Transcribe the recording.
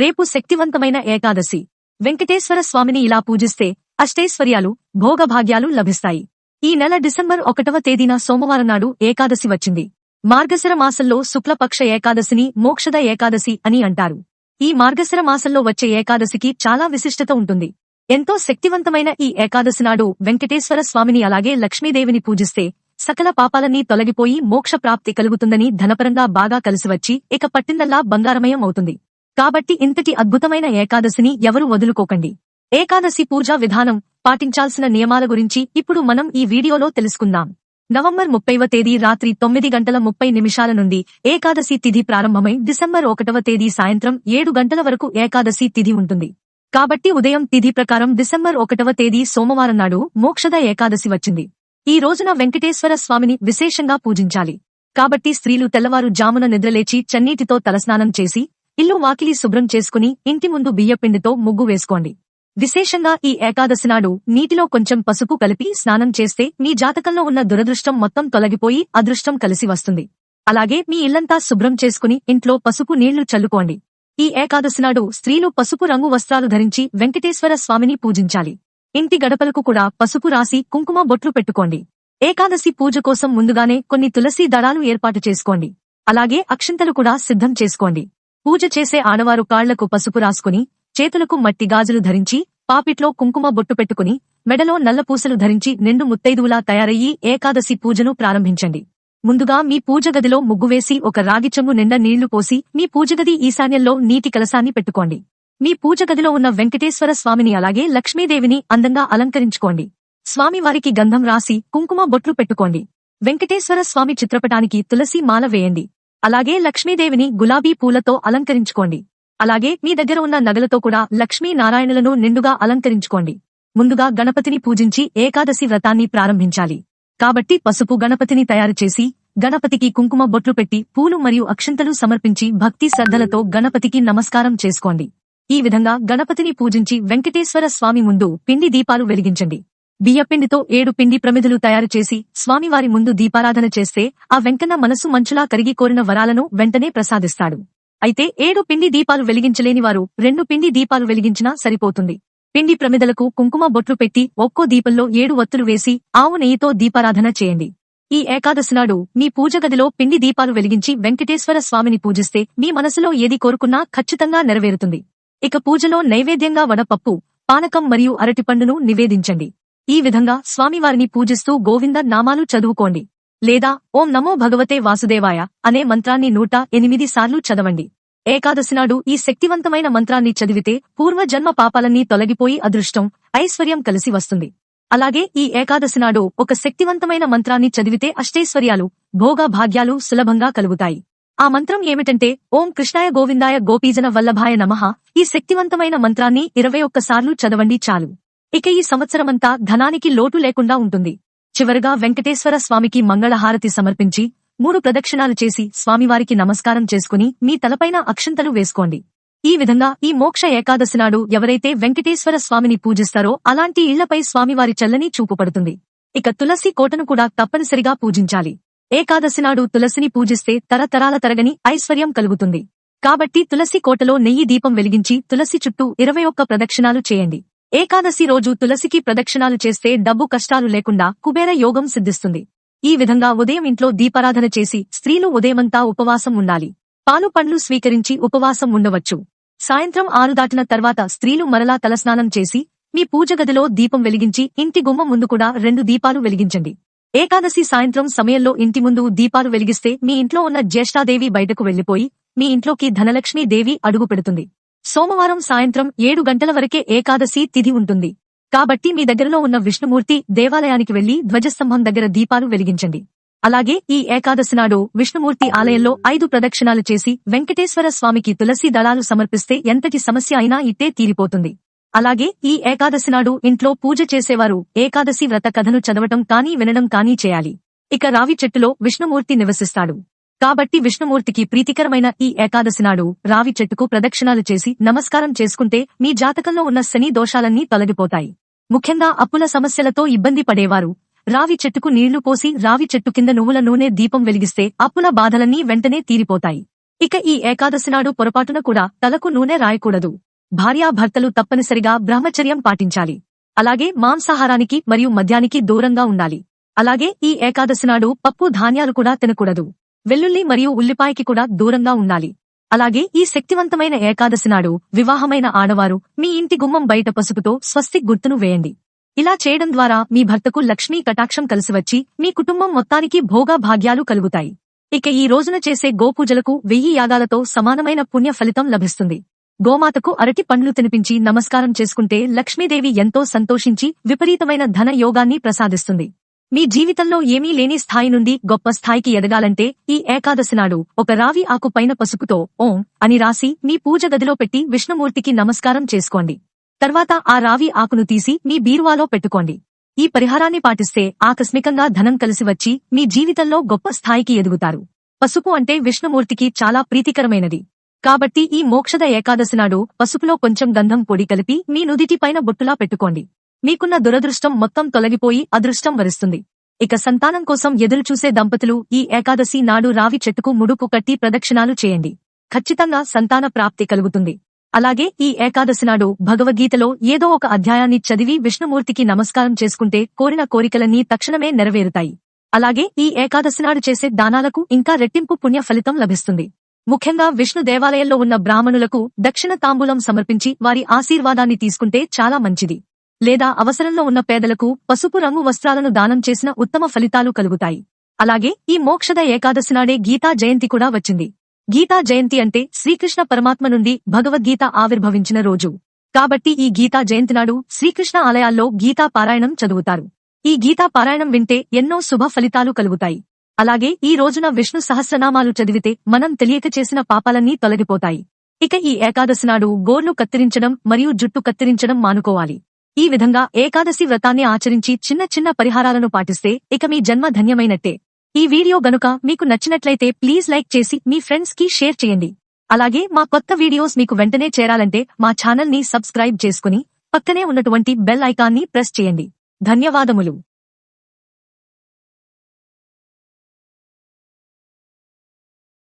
రేపు శక్తివంతమైన ఏకాదశి. వెంకటేశ్వర స్వామిని ఇలా పూజిస్తే అష్టైశ్వర్యాలు భోగభాగ్యాలు లభిస్తాయి. ఈ నెల డిసెంబర్ ఒకటవ తేదీన సోమవారం నాడు ఏకాదశి వచ్చింది. మార్గశర మాసంలో శుక్లపక్ష ఏకాదశిని మోక్షద ఏకాదశి అని అంటారు. ఈ మార్గశర మాసంలో వచ్చే ఏకాదశికి చాలా విశిష్టత ఉంటుంది. ఎంతో శక్తివంతమైన ఈ ఏకాదశి నాడు వెంకటేశ్వర స్వామిని అలాగే లక్ష్మీదేవిని పూజిస్తే సకల పాపాలన్నీ తొలగిపోయి మోక్ష ప్రాప్తి కలుగుతుందని ధనపరంగా బాగా కలిసివచ్చి ఇక పట్టిందల్లా బంగారమయం అవుతుంది. కాబట్టి ఇంతటి అద్భుతమైన ఏకాదశిని ఎవరు వదులుకోకండి. ఏకాదశి పూజా విధానం పాటించాల్సిన నియమాల గురించి ఇప్పుడు మనం ఈ వీడియోలో తెలుసుకుందాం. నవంబర్ ముప్పైవ తేదీ రాత్రి తొమ్మిది గంటల ముప్పై నిమిషాల నుండి ఏకాదశి తిథి ప్రారంభమై డిసెంబర్ ఒకటవ తేదీ సాయంత్రం ఏడు గంటల వరకు ఏకాదశి తిథి ఉంటుంది. కాబట్టి ఉదయం తిథి ప్రకారం డిసెంబర్ ఒకటవ తేదీ సోమవారం నాడు మోక్షద ఏకాదశి వచ్చింది. ఈ రోజున వెంకటేశ్వర స్వామిని విశేషంగా పూజించాలి. కాబట్టి స్త్రీలు తెల్లవారు జామున నిద్రలేచి చన్నీటితో తలస్నానం చేసి ఇల్లు వాకిలి శుభ్రం చేసుకుని ఇంటి ముందు బియ్యపిండితో ముగ్గు వేసుకోండి. విశేషంగా ఈ ఏకాదశి నాడు నీటిలో కొంచెం పసుపు కలిపి స్నానం చేస్తే మీ జాతకంలో ఉన్న దురదృష్టం మొత్తం తొలగిపోయి అదృష్టం కలిసి వస్తుంది. అలాగే మీ ఇల్లంతా శుభ్రం చేసుకుని ఇంట్లో పసుపు నీళ్ళు చల్లుకోండి. ఈ ఏకాదశి నాడు స్త్రీలు పసుపు రంగు వస్త్రాలు ధరించి వెంకటేశ్వర స్వామిని పూజించాలి. ఇంటి గడపలకు కూడా పసుపు రాసి కుంకుమ బొట్లు పెట్టుకోండి. ఏకాదశి పూజ కోసం ముందుగానే కొన్ని తులసి దళాలు ఏర్పాటు చేసుకోండి. అలాగే అక్షింతలు కూడా సిద్ధం చేసుకోండి. పూజ చేసే ఆడవారు కాళ్ళకు పసుపు రాసుకుని చేతులకు మట్టి గాజులు ధరించి పాపిట్లో కుంకుమ బొట్టు పెట్టుకుని మెడలో నల్లపూసలు ధరించి నిండు ముత్తైదువులా తయారయ్యి ఏకాదశి పూజను ప్రారంభించండి. ముందుగా మీ పూజ గదిలో ముగ్గువేసి ఒక రాగి చెంబు నిండా నీళ్ళు పోసి మీ పూజగది ఈశాన్యంలో నీటి కలసాన్ని పెట్టుకోండి. మీ పూజ గదిలో ఉన్న వెంకటేశ్వర స్వామిని అలాగే లక్ష్మీదేవిని అందంగా అలంకరించుకోండి. స్వామివారికి గంధం రాసి కుంకుమ బొట్లు పెట్టుకోండి. వెంకటేశ్వర స్వామి చిత్రపటానికి తులసి మాల వేయండి. అలాగే లక్ష్మీదేవిని గులాబీ పూలతో అలంకరించుకోండి. అలాగే మీ దగ్గర ఉన్న నగలతో కూడా లక్ష్మీ నారాయణులను నిండుగా అలంకరించుకోండి. ముందుగా గణపతిని పూజించి ఏకాదశి వ్రతాన్ని ప్రారంభించాలి. కాబట్టి పసుపు గణపతిని తయారు చేసి గణపతికి కుంకుమ బొట్లు పెట్టి పూలు మరియు అక్షంతలు సమర్పించి భక్తి శ్రద్ధలతో గణపతికి నమస్కారం చేసుకోండి. ఈ విధంగా గణపతిని పూజించి వెంకటేశ్వర స్వామి ముందు పిండి దీపాలు వెలిగించండి. బియ్యపిండితో ఏడు పిండి ప్రమిదలు తయారు చేసి స్వామివారి ముందు దీపారాధన చేస్తే ఆ వెంకన్న మనసు మంచులా కరిగి కోరిన వరాలను వెంటనే ప్రసాదిస్తాడు. అయితే ఏడు పిండి దీపాలు వెలిగించలేని వారు రెండు పిండి దీపాలు వెలిగించినా సరిపోతుంది. పిండి ప్రమిదలకు కుంకుమ బొట్లు పెట్టి ఒక్కో దీపంలో ఏడు వత్తులు వేసి ఆవు నెయ్యితో దీపారాధన చేయండి. ఈ ఏకాదశి నాడు మీ పూజ గదిలో పిండి దీపాలు వెలిగించి వెంకటేశ్వర స్వామిని పూజిస్తే మీ మనసులో ఏది కోరుకున్నా ఖచ్చితంగా నెరవేరుతుంది. ఇక పూజలో నైవేద్యంగా వడపప్పు పానకం మరియు అరటిపండును నివేదించండి. ఈ విధంగా స్వామివారిని పూజిస్తూ గోవింద నామాలు చదువుకోండి. లేదా ఓం నమో భగవతే వాసుదేవాయ అనే మంత్రాన్ని నూట ఎనిమిది సార్లు చదవండి. ఏకాదశి నాడు ఈ శక్తివంతమైన మంత్రాన్ని చదివితే పూర్వజన్మ పాపాలన్నీ తొలగిపోయి అదృష్టం ఐశ్వర్యం కలిసి వస్తుంది. అలాగే ఈ ఏకాదశి నాడు ఒక శక్తివంతమైన మంత్రాన్ని చదివితే అష్టైశ్వర్యాలు భోగ భాగ్యాలు సులభంగా కలుగుతాయి. ఆ మంత్రం ఏమిటంటే ఓం కృష్ణాయ గోవిందాయ గోపీజన వల్లభాయ నమః. ఈ శక్తివంతమైన మంత్రాన్ని ఇరవై ఒక్కసార్లు చదవండి చాలు. ఇక ఈ సంవత్సరమంతా ధనానికి లోటు లేకుండా ఉంటుంది. చివరగా వెంకటేశ్వర స్వామికి మంగళహారతి సమర్పించి మూడు ప్రదక్షిణాలు చేసి స్వామివారికి నమస్కారం చేసుకుని మీ తలపైన అక్షంతలు వేసుకోండి. ఈ విధంగా ఈ మోక్ష ఏకాదశి నాడు ఎవరైతే వెంకటేశ్వర స్వామిని పూజిస్తారో అలాంటి ఇళ్ళపై స్వామివారి చల్లని చూపుపడుతుంది ఇక తులసి కోటను కూడా తప్పనిసరిగా పూజించాలి. ఏకాదశి నాడు తులసిని పూజిస్తే తరతరాల తరగని ఐశ్వర్యం కలుగుతుంది. కాబట్టి తులసి కోటలో నెయ్యి దీపం వెలిగించి తులసి చుట్టూ ఇరవై ఒక్క ప్రదక్షిణాలు చేయండి. ఏకాదశి రోజు తులసికి ప్రదక్షిణాలు చేస్తే డబ్బు కష్టాలు లేకుండా కుబేర యోగం సిద్ధిస్తుంది. ఈ విధంగా ఉదయం ఇంట్లో దీపారాధన చేసి స్త్రీలు ఉదయమంతా ఉపవాసం ఉండాలి. పాలు పండ్లు స్వీకరించి ఉపవాసం ఉండవచ్చు. సాయంత్రం ఆరు దాటిన తర్వాత స్త్రీలు మరలా తలస్నానం చేసి మీ పూజ గదిలో దీపం వెలిగించి ఇంటి గుమ్మ ముందు కూడా రెండు దీపాలు వెలిగించండి. ఏకాదశి సాయంత్రం సమయంలో ఇంటి ముందు దీపాలు వెలిగిస్తే మీ ఇంట్లో ఉన్న జ్యేష్ఠాదేవి బయటకు వెళ్ళిపోయి మీ ఇంట్లోకి ధనలక్ష్మీ దేవి అడుగు పెడుతుంది. సోమవారం సాయంత్రం ఏడు గంటల వరకే ఏకాదశి తిథి ఉంటుంది. కాబట్టి మీ దగ్గరలో ఉన్న విష్ణుమూర్తి దేవాలయానికి వెళ్ళి ధ్వజస్తంభం దగ్గర దీపాలు వెలిగించండి. అలాగే ఈ ఏకాదశి నాడు విష్ణుమూర్తి ఆలయంలో ఐదు ప్రదక్షిణాలు చేసి వెంకటేశ్వర స్వామికి తులసి దళాలు సమర్పిస్తే ఎంతటి సమస్య అయినా ఇట్టే తీరిపోతుంది. అలాగే ఈ ఏకాదశి నాడు ఇంట్లో పూజ చేసేవారు ఏకాదశి వ్రత కథను చదవటం కానీ వినడం కానీ చేయాలి. ఇక రావి చెట్టులో విష్ణుమూర్తి నివసిస్తాడు. కాబట్టి విష్ణుమూర్తికి ప్రీతికరమైన ఈ ఏకాదశి నాడు రావి చెట్టుకు ప్రదక్షిణాలు చేసి నమస్కారం చేసుకుంటే మీ జాతకంలో ఉన్న శని దోషాలన్నీ తొలగిపోతాయి. ముఖ్యంగా అప్పుల సమస్యలతో ఇబ్బంది పడేవారు. రావి చెట్టుకు నీళ్ళు పోసి రావి చెట్టు కింద నువ్వుల నూనె దీపం వెలిగిస్తే అప్పుల బాధలన్నీ వెంటనే తీరిపోతాయి. ఇక ఈ ఏకాదశి నాడు పొరపాటున కూడా తలకు నూనె రాయకూడదు. భార్యాభర్తలు తప్పనిసరిగా బ్రహ్మచర్యం పాటించాలి. అలాగే మాంసాహారానికి మరియు మద్యానికి దూరంగా ఉండాలి. అలాగే ఈ ఏకాదశి నాడు పప్పు ధాన్యాలు కూడా తినకూడదు. వెల్లుల్లి మరియు ఉల్లిపాయకి కూడా దూరంగా ఉండాలి. అలాగే ఈ శక్తివంతమైన ఏకాదశి నాడు వివాహమైన ఆడవారు మీ ఇంటి గుమ్మం బయట పసుపుతో స్వస్తిక్ గుర్తును వేయండి. ఇలా చేయడం ద్వారా మీ భర్తకు లక్ష్మీ కటాక్షం కలిసివచ్చి మీ కుటుంబం మొత్తానికి భోగా భాగ్యాలు కలుగుతాయి. ఇక ఈ రోజున చేసే గోపూజలకు వెయ్యి యాగాలతో సమానమైన పుణ్య ఫలితం లభిస్తుంది. గోమాతకు అరటి పండ్లు తినిపించి నమస్కారం చేసుకుంటే లక్ష్మీదేవి ఎంతో సంతోషించి విపరీతమైన ధన యోగాన్ని ప్రసాదిస్తుంది. మీ జీవితంలో ఏమీ లేని స్థాయి నుండి గొప్ప స్థాయికి ఎదగాలంటే ఈ ఏకాదశి నాడు ఒక రావి ఆకు పైన పసుపుతో ఓం అని రాసి మీ పూజ గదిలో పెట్టి విష్ణుమూర్తికి నమస్కారం చేసుకోండి. తర్వాత ఆ రావి ఆకును తీసి మీ బీరువాలో పెట్టుకోండి. ఈ పరిహారాన్ని పాటిస్తే ఆకస్మికంగా ధనం కలిసి వచ్చి మీ జీవితంలో గొప్ప స్థాయికి ఎదుగుతారు. పసుపు అంటే విష్ణుమూర్తికి చాలా ప్రీతికరమైనది. కాబట్టి ఈ మోక్షద ఏకాదశి నాడు పసుపులో కొంచెం గంధం పొడి కలిపి మీ నుదిటి పైన బొట్టులా పెట్టుకోండి. మీకున్న దురదృష్టం మొత్తం తొలగిపోయి అదృష్టం వరిస్తుంది. ఇక సంతానం కోసం ఎదురుచూసే దంపతులు ఈ ఏకాదశి నాడు రావి చెట్టుకు ముడుపు కట్టి ప్రదక్షిణాలు చేయండి. ఖచ్చితంగా సంతాన ప్రాప్తి కలుగుతుంది. అలాగే ఈ ఏకాదశి నాడు భగవద్గీతలో ఏదో ఒక అధ్యాయాన్ని చదివి విష్ణుమూర్తికి నమస్కారం చేసుకుంటే కోరిన కోరికలన్నీ తక్షణమే నెరవేరుతాయి. అలాగే ఈ ఏకాదశి నాడు చేసే దానాలకు ఇంకా రెట్టింపు పుణ్య ఫలితం లభిస్తుంది. ముఖ్యంగా విష్ణు దేవాలయంలో ఉన్న బ్రాహ్మణులకు దక్షిణ తాంబూలం సమర్పించి వారి ఆశీర్వాదాన్ని తీసుకుంటే చాలా మంచిది. లేదా అవసరంలో ఉన్న పేదలకు పసుపు రంగు వస్త్రాలను దానం చేసిన ఉత్తమ ఫలితాలు కలుగుతాయి. అలాగే ఈ మోక్షద ఏకాదశి నాడే గీతా జయంతి కూడా వచ్చింది. గీతా జయంతి అంటే శ్రీకృష్ణ పరమాత్మ నుండి భగవద్గీత ఆవిర్భవించిన రోజు. కాబట్టి ఈ గీతా జయంతి నాడు శ్రీకృష్ణ ఆలయాల్లో గీతా పారాయణం చదువుతారు. ఈ గీతా పారాయణం వింటే ఎన్నో శుభ ఫలితాలు కలుగుతాయి. అలాగే ఈ రోజున విష్ణు సహస్రనామాలు చదివితే మనం తెలియక చేసిన పాపాలన్నీ తొలగిపోతాయి. ఇక ఈ ఏకాదశి నాడు గోర్లు కత్తిరించడం మరియు జుట్టు కత్తిరించడం మానుకోవాలి. ఈ విధంగా ఏకాదశి వ్రతాన్ని ఆచరించి చిన్న చిన్న పరిహారాలను పాటిస్తే ఇక మీ జన్మ ధన్యమైనట్టే. ఈ వీడియో గనుక మీకు నచ్చినట్లయితే ప్లీజ్ లైక్ చేసి మీ ఫ్రెండ్స్కి షేర్ చేయండి. అలాగే మా కొత్త వీడియోస్ మీకు వెంటనే చేరాలంటే మా ఛానల్ని సబ్స్క్రైబ్ చేసుకుని పక్కనే ఉన్నటువంటి బెల్ ఐకాన్ని ప్రెస్ చేయండి. ధన్యవాదములు.